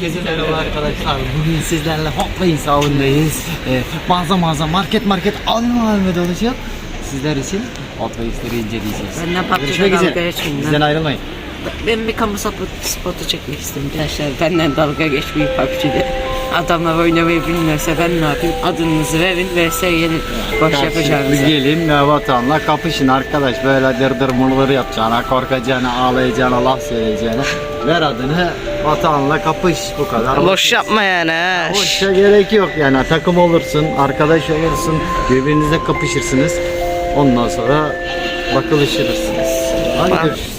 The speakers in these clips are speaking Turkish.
Herkese merhaba arkadaşlar. Bugün sizlerle Hopla hesabındayız. Ee, mağaza mağaza, market market, alma alma dolaşıp sizler için Hopla hisleri inceleyeceğiz. Benden PUBG'de Görüşmek üzere. Bizden ayrılmayın. Ben bir kamu spotu, çekmek istedim arkadaşlar. Benden dalga geçmeyin PUBG'de. Adamlar oynamayı bilmiyorsa ben ne yapayım? Adınızı verin vs gelin. Boş yapacağınızı. Gelin vatanla kapışın arkadaş. Böyle dırdır mırları yapacağına, korkacağına, ağlayacağına, laf söyleyeceğine. Ver adını vatanla kapış bu kadar. Boş yapma yani ha. Boşa gerek yok yani takım olursun, arkadaş olursun, birbirinizle kapışırsınız. Ondan sonra bakılışırsınız. Hadi Bak. görüşürüz.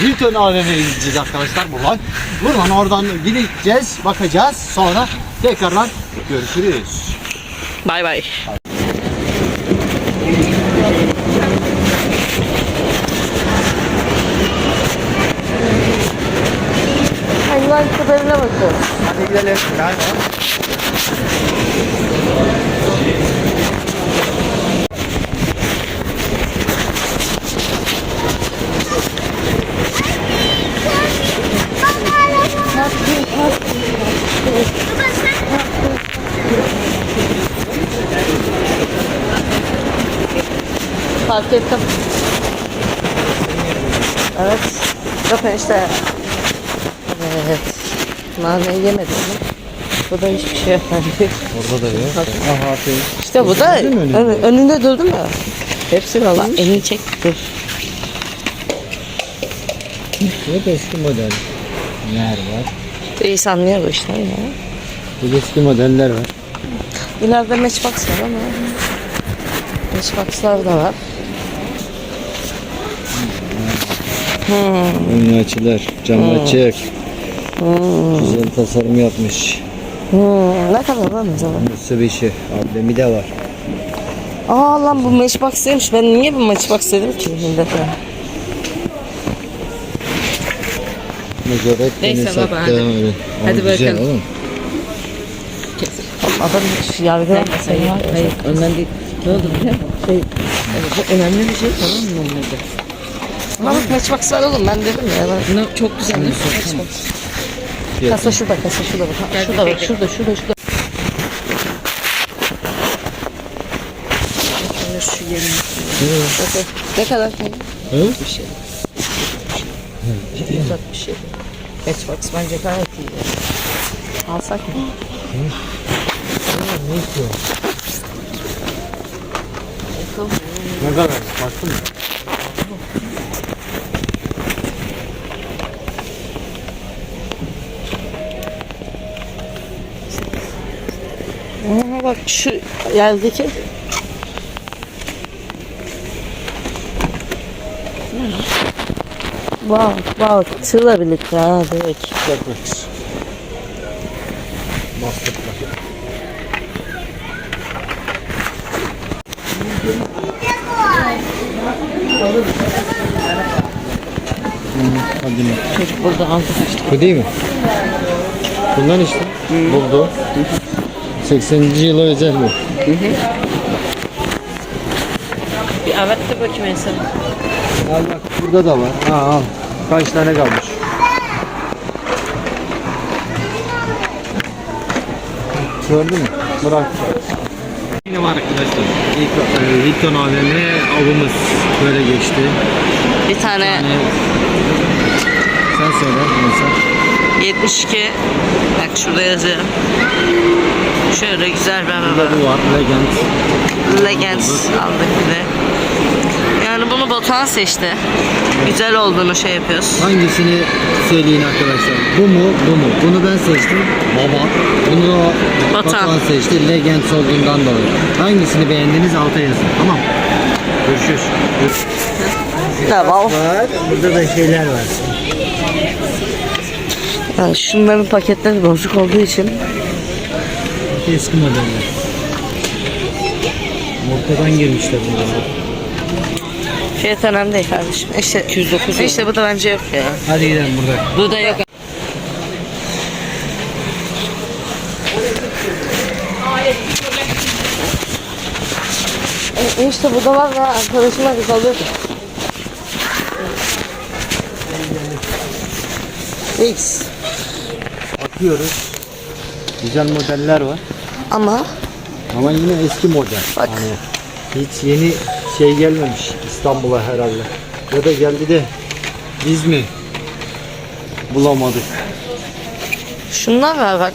Hilton AVM'ye gideceğiz arkadaşlar buradan. Buradan oradan gideceğiz, bakacağız. Sonra tekrardan görüşürüz. Bay bay. Kadarına bakıyorum. Hadi gidelim. Fark ettim. Evet. Yok işte. Evet. Naneyi yemedim mi? Bu da hiçbir şey bence. Orada da yok. Aha aferin. İşte bu da önünde? ön- önünde durdum ya. Hepsini alın. Elini çek dur. Yok eski model. Yer var. İyi anlıyor bu işler ya. Bu eski modeller var. İleride matchbox var ama. Matchbox'lar da var. Önü açılır. Cam açık. Güzel tasarım yapmış. Hmm, ne kadar lan zaman? Mitsubishi. Ablemi de var. Aa lan bu matchbox'ıymış. Ben niye bu matchbox dedim ki millete? Mezoret Neyse beni baba, hadi. Ama Hadi güzel bakalım. oğlum. Adam hiç yargılamaz. Hayır, hayır, önemli değil. Ne oldu biliyor musun? Şey, bu önemli bir şey tamam mı normalde? Ama bak matchbox'lar oğlum ben dedim ya. Ben... Ne, çok güzel değil mi? Matchbox. Kasa şurada, kasa şurada bak. Ha, Şurada bak, şurada, şurada, şurada. Şöyle şu yerini. Bakın, Ne kadar? Hı? Bir şey. Uzak bir şey. Matchbox bence gayet iyi. Alsak mı? Ne istiyor? Ne kadar? Baktın mı? Bak şu yerdeki Bak bak tığla birlikte ha direkt. Bastıklar. Hadi mi? Çocuk burada aldı işte. Bu değil mi? Bundan işte. Buldu. 80. yıla özel bu. Bir evet de bakayım en son. Al bak burada da var. Ha al. Kaç tane kalmış? Gördün mü? Bırak. Yine var arkadaşlar. İlk e, Hilton AVM avımız böyle geçti. Bir tane Yani sen söyle mesela. 72 bak şurada yazıyor. Şöyle güzel bir araba. Bu var Legend. Legends aldık bir de. Yani bunu Batuhan seçti. Güzel olduğunu şey yapıyoruz. Hangisini söyleyin arkadaşlar? Bu mu? Bu mu? Bunu ben seçtim. Baba. Bunu Batuhan. Batuhan seçti. Legends olduğundan dolayı. Hangisini beğendiniz alta yazın. Tamam. Görüşürüz. Tamam. Var. Burada da şeyler var. Yani şunların paketleri bozuk olduğu için Eski modeller. Ortadan girmişler bunlar. fiyat önemli değil kardeşim. İşte 209 İşte bu da bence yok ya. Hadi gidelim burada. Bu da yok. E, işte bu da var ya arkadaşıma biz alıyoruz. X. bakıyoruz. Güzel modeller var. Ama Ama yine eski model. Bak. Hani hiç yeni şey gelmemiş İstanbul'a herhalde. Ya da geldi de biz mi bulamadık? şunlar var bak.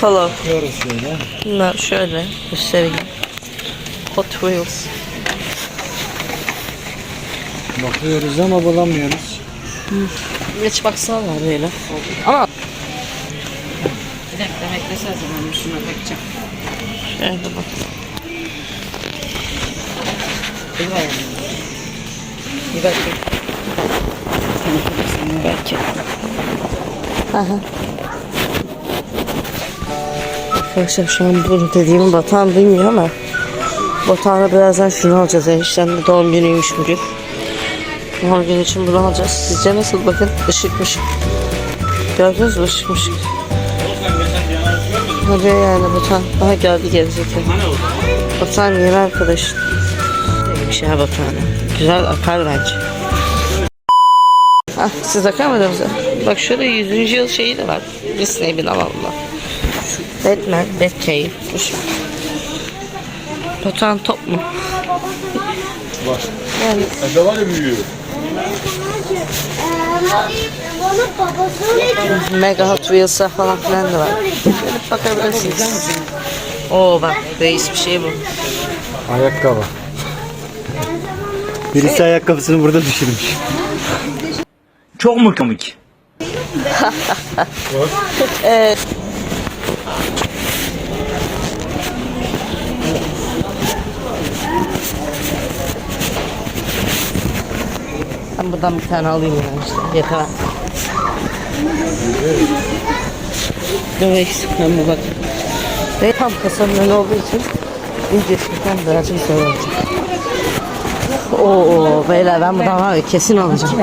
Color. Bakıyoruz şöyle. Bunlar şöyle göstereyim. Hot Wheels. Bakıyoruz ama bulamıyoruz. Geç baksana böyle. Ama beklesene zaman şuna bakacağım. şöyle bak. Bir var Bir bakayım. Belki. Aha. Arkadaşlar şu an bunu dediğimi Batuhan duymuyor ama Batuhan'a birazdan şunu alacağız. Enişten de doğum günüymüş bugün. Doğum günü için bunu alacağız. Sizce nasıl bakın ışıkmış. Gördünüz mü ışıkmış. Hadi yani Batuhan. Daha geldi gelecekler. Batuhan yeni arkadaş. Şey Batuhan'a. Güzel akar bence. Ah, siz bakar mıydınız? Bak şurada 100. yıl şeyi de var. Disney bin Allah. Batman, Batcave. Ver. Batuhan top mu? Var. Yani Ebe var ya büyüğü. Mega Hot Wheels'a falan filan da var. Gelip bakabilirsiniz. Oo bak reis bir şey bu. Ayakkabı. Birisi ayakkabısını burada düşürmüş. Çok mu komik? Ben buradan bir tane alayım yani işte. Yeter ben bu bak. Ve tam kasanın önü olduğu için incesinden birazcık zor olacak. Oo beyler ben buradan var ya kesin alacağım.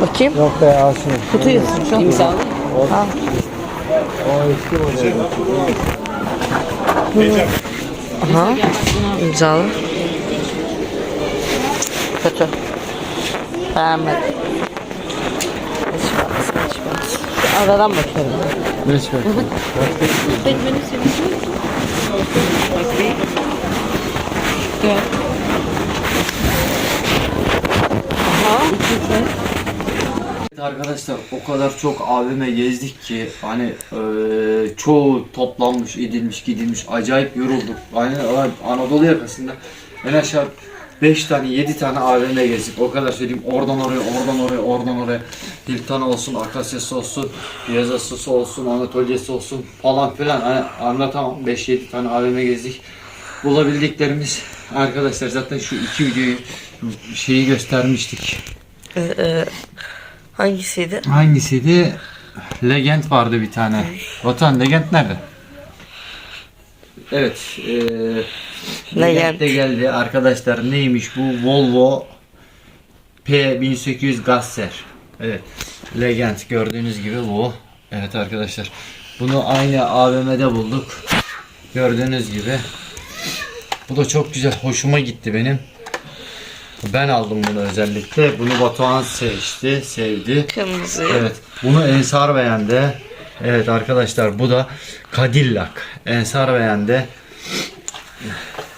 Bakayım. Yok be al şunu. Kutuyu şu an. İmzalı. Al. O eski model. Aha. İmzalı. Kötü. Beğenmedim. Hiçbir hiçbir. Şu aradan bakıyorum. Ne çıkar? Evet Arkadaşlar o kadar çok AVM gezdik ki hani eee, çoğu toplanmış, edilmiş, gidilmiş acayip yorulduk. Aynen Anadolu yakasında en aşağı 5 tane 7 tane AVM gezdik. O kadar söyleyeyim. Oradan oraya, oradan oraya, oradan oraya. Hilton olsun, Akasya'sı olsun, Yazasısı olsun, Anatolia'sı olsun falan filan. Hani anlatamam. 5-7 tane AVM gezdik. Bulabildiklerimiz arkadaşlar zaten şu iki videoyu şeyi göstermiştik. Ee, e, hangisiydi? Hangisiydi? Legend vardı bir tane. Vatan Legend nerede? Evet. E, Legend de geldi. Arkadaşlar neymiş bu? Volvo P1800 Gasser. Evet. Legend gördüğünüz gibi bu. Evet arkadaşlar. Bunu aynı AVM'de bulduk. Gördüğünüz gibi. Bu da çok güzel. Hoşuma gitti benim. Ben aldım bunu özellikle. Bunu Batuhan seçti, sevdi. Kırmızı. Evet. Bunu Ensar beğendi. Evet arkadaşlar bu da Cadillac. Ensar beğendi.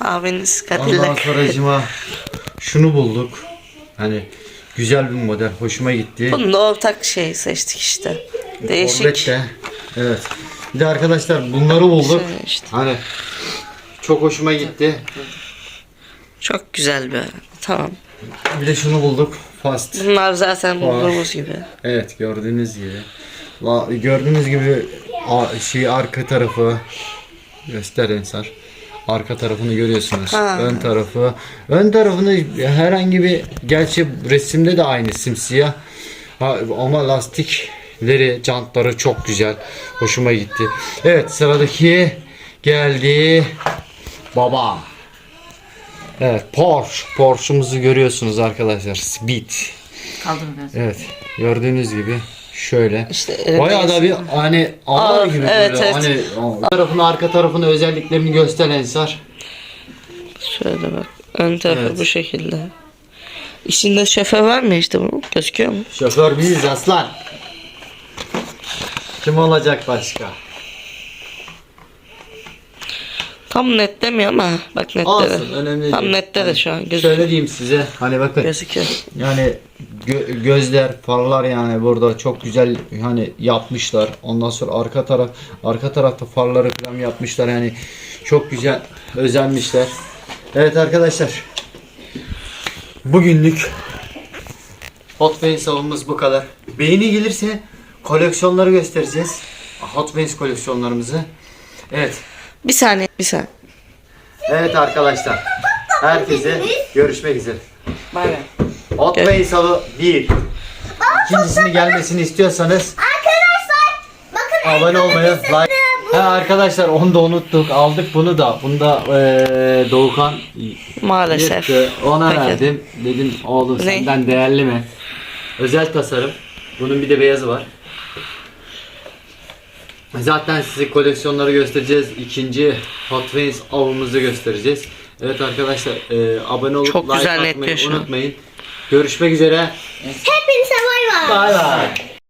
Abiniz Ondan Cadillac. sonracıma şunu bulduk. Hani güzel bir model. Hoşuma gitti. Bunu da ortak şey seçtik işte. Değişik. Corvette. Evet. Bir de arkadaşlar bunları bulduk. İşte. Hani çok hoşuma gitti. Çok güzel bir. Tamam. Bir de şunu bulduk. Fast. Bunlar zaten bulduğumuz gibi. Evet gördüğünüz gibi. Gördüğünüz gibi şey arka tarafı göster Ensar. Arka tarafını görüyorsunuz. Ha. Ön tarafı. Ön tarafını herhangi bir gerçi resimde de aynı simsiyah. Ha, ama lastikleri, jantları çok güzel. Hoşuma gitti. Evet sıradaki geldi. Baba. Evet Porsche. Porsche'umuzu görüyorsunuz arkadaşlar. Speed. Kaldır biraz. Evet. Gördüğünüz gibi şöyle. İşte evet, Bayağı da bir hani ağır Ağır, gibi evet, böyle. evet. Hani tarafını arka tarafını özelliklerini göster Ensar. Şöyle bak. Ön tarafı Evet. bu şekilde. İçinde şoför var mı işte bu? Gözüküyor mu? Şoför biziz aslan. Kim olacak başka? Tam net demiyor ama bak nette Olsun de. önemli Tam değil. nette de şu an gözüküyor. Şöyle diyeyim size hani bakın Gözüküyor. yani gö- gözler farlar yani burada çok güzel hani yapmışlar. Ondan sonra arka taraf arka tarafta farları falan yapmışlar yani çok güzel özenmişler. Evet arkadaşlar. Bugünlük Hot Wheels avımız bu kadar. Beğeni gelirse koleksiyonları göstereceğiz. Hot Wheels koleksiyonlarımızı. Evet. Bir saniye bir saniye. Evet arkadaşlar. Herkese görüşmek üzere. Bay bay. Hot Wheels avı 1. İkincisini gelmesini istiyorsanız Arkadaşlar bakın abone olmayı, like. Ha arkadaşlar onu da unuttuk. Aldık bunu da. Bunu da eee Doğukan Maalesef. yırttı. Ona Peki. verdim. Dedim oğlum Ne? senden değerli mi? Özel tasarım. Bunun bir de beyazı var. Zaten size koleksiyonları göstereceğiz. İkinci Hot Wheels avımızı göstereceğiz. Evet arkadaşlar eee, abone olup Çok like güzel atmayı an. unutmayın. Görüşmek üzere. hepinize bay bay. Bay bay.